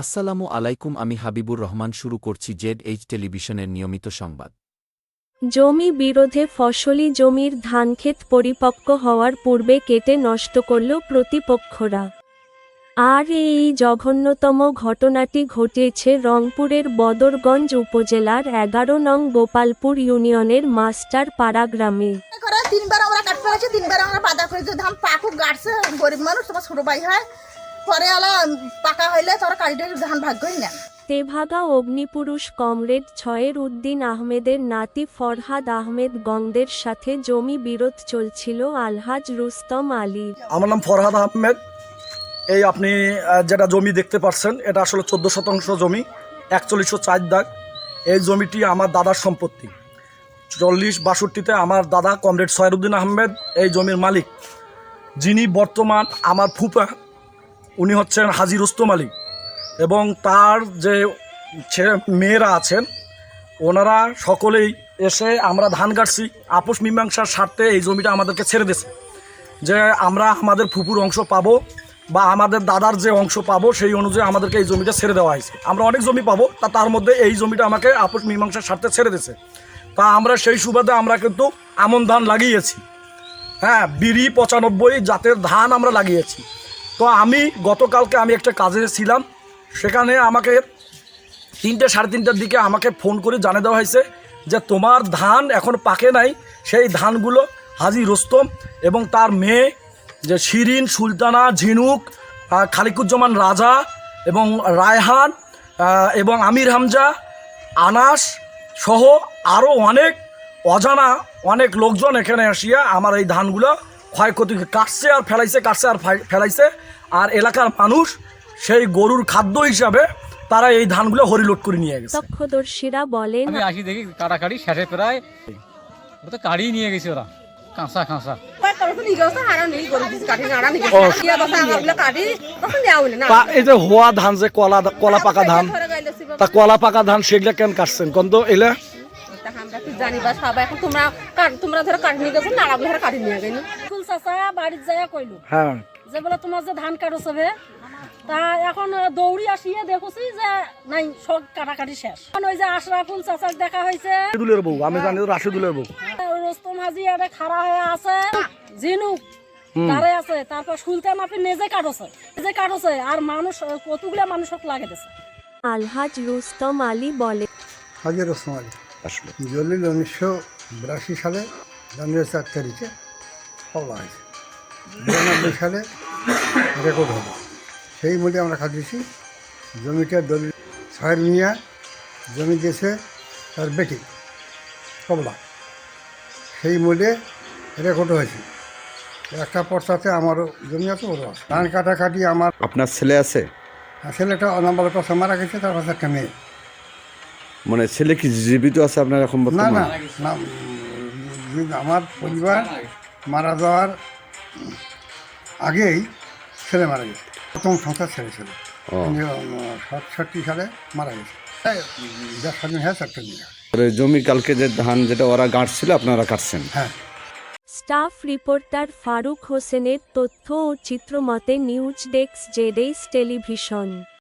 আসসালামু আলাইকুম আমি হাবিবুর রহমান শুরু করছি জেড এইচ টেলিভিশনের নিয়মিত সংবাদ। জমি বিরোধে ফসলি জমির ধানক্ষেত পরিপক্ক হওয়ার পূর্বে কেটে নষ্ট করল প্রতিপক্ষরা। আর এই জঘন্যতম ঘটনাটি ঘটিয়েছে রংপুরের বদরগঞ্জ উপজেলার এগারো নং গোপালপুর ইউনিয়নের মাস্টার পাড়া গ্রামে। তিনবার আমরা কাটতে পেরেছি তিনবার আমরা বাধা করেছি ধান পাকু গাড়ছে গরিব মানুষ তোমার ছোট ভাই হয়। পরে আলা পাকা হইলে তোরা ধান ভাগ্যই নেন তেভাগা অগ্নিপুরুষ কমরেড ছয়ের উদ্দিন আহমেদের নাতি ফরহাদ আহমেদ গংদের সাথে জমি বিরোধ চলছিল আলহাজ রুস্তম আলী। আমার নাম ফরহাদ আহমেদ। এই আপনি যেটা জমি দেখতে পাচ্ছেন এটা আসলে চোদ্দ শতাংশ জমি একচল্লিশশো চার দাগ। এই জমিটি আমার দাদার সম্পত্তি। চল্লিশ বাষট্টিতে আমার দাদা কমরেড সয়রুদ্দিন আহমেদ এই জমির মালিক। যিনি বর্তমান আমার ফুপা উনি হচ্ছেন হাজি রুস্তম আলী। এবং তার যে ছেলে, মেয়েরা আছেন, ওনারা সকলেই এসে আমরা ধান কাটছি। আপোষ মীমাংসার স্বার্থে এই জমিটা আমাদেরকে ছেড়ে দিয়েছে। যে আমরা আমাদের ফুপুর অংশ পাবো বা আমাদের দাদার যে অংশ পাবো, সেই অনুযায়ী আমাদেরকে এই জমিটা ছেড়ে দেওয়া হয়েছে। আমরা অনেক জমি পাবো, তা তার মধ্যে এই জমিটা আমাকে আপোষ মীমাংসার স্বার্থে ছেড়ে দিয়েছে। তা আমরা সেই সুবাদে আমরা কিন্তু আমন ধান লাগিয়েছি। হ্যাঁ বিড়ি পঁচানব্বই জাতের ধান আমরা লাগিয়েছি। তো আমি গতকালকে আমি একটা কাজে ছিলাম। সেখানে আমাকে তিনটে, সাড়ে তিনটার দিকে আমাকে ফোন করে জানিয়ে দেওয়া হয়েছে যে তোমার ধান এখন পাকে নাই, সেই ধানগুলো হাজি রোস্তম এবং তার মেয়ে যে শিরিন, সুলতানা, ঝিনুক খালিকুজ্জামান রাজা এবং রায়হান এবং আমির হামজা, আনাস সহ আরও অনেক অজানা অনেক লোকজন এখানে আসিয়া আমার এই ধানগুলো ক্ষয়ক্ষতি কাটছে আর ফেলাইছে কাটছে আর ফেলাইছে। আর এলাকার মানুষ সেই গরুর খাদ্য হিসাবে তারা এই ধানগুলো হরিলোড করে নিয়ে গেছে। প্রত্যক্ষদর্শীরা বলেন আমি আসি দেখি কাটাকাটি শেষে প্রায় ওটা তো কাড়িয়ে নিয়ে গেছে ওরা। কাঁচা কাঁচা। এই যে হোয়া ধান যে কলা কলা পাকা ধান তা কলা পাকা ধান সেগুলো কেন কাটছেন? কোন তো এলে আমরা কি জানি বা সবাই এখন তোমরা তোমরা ধরো কাটি নিয়ে গেছো কাটি নিয়ে গেলি। চাষা বাড়ির যায় কইলো। হ্যাঁ। যে বলে তোমার যে ধান কাটছে বে তা এখন দৌড়ি আসিয়ে দেখছি যে নাই সব কাটাকাটি শেষ। এখন ওই যে আশরাফুল চাচাক দেখা হয়েছে রাশিদুলের বউ আমি জানি রাশিদুলের বউ রোস্তম হাজি এটা খাড়া হয়ে আছে ঝিনুক তারে আছে তারপর সুলতান আপনি নিজে কাটছে নিজে কাটছে আর মানুষ কতগুলা মানুষক লাগে দিছে। আলহাজ রুস্তম আলী বলে। হাজির ওসমান আলী। জলিল উনিশশো বিরাশি সালে জানুয়ারি চার তারিখে পাওয়া হয়েছে বিরানব্বই সালে রেকর্ড হলো সেই মূল্যে আমরা খাটিয়েছি জমিটা দলিল ছয়ের মিয়া জমি দিয়েছে তার বেটি কমলা। সেই মূল্যে রেকর্ড হয়েছে। একটা পর্চাতে আমারও জমি আছে ওরও আছে। ধান কাটাকাটি আমার আপনার ছেলে আছে? ছেলেটা নাম্বার পয়সা মারা গেছে তার কাছে একটা মেয়ে। মানে ছেলে কি জীবিত আছে আপনার এখন না না না আমার পরিবার মারা যাওয়ার আগেই ছেলে মারা গেছে। প্রথম সংসার ছেলে ছিল। সাতষট্টি সালে মারা গেছে। তাই, দেড় স্বাধীন হয়েছে একটা জমি কালকে যে ধান যেটা ওরা গাঁটছিল আপনারা কাটছেন? হ্যাঁ। স্টাফ রিপোর্টার ফারুক হোসেনের তথ্য ও চিত্রমতে নিউজ ডেস্ক জেডেইস টেলিভিশন।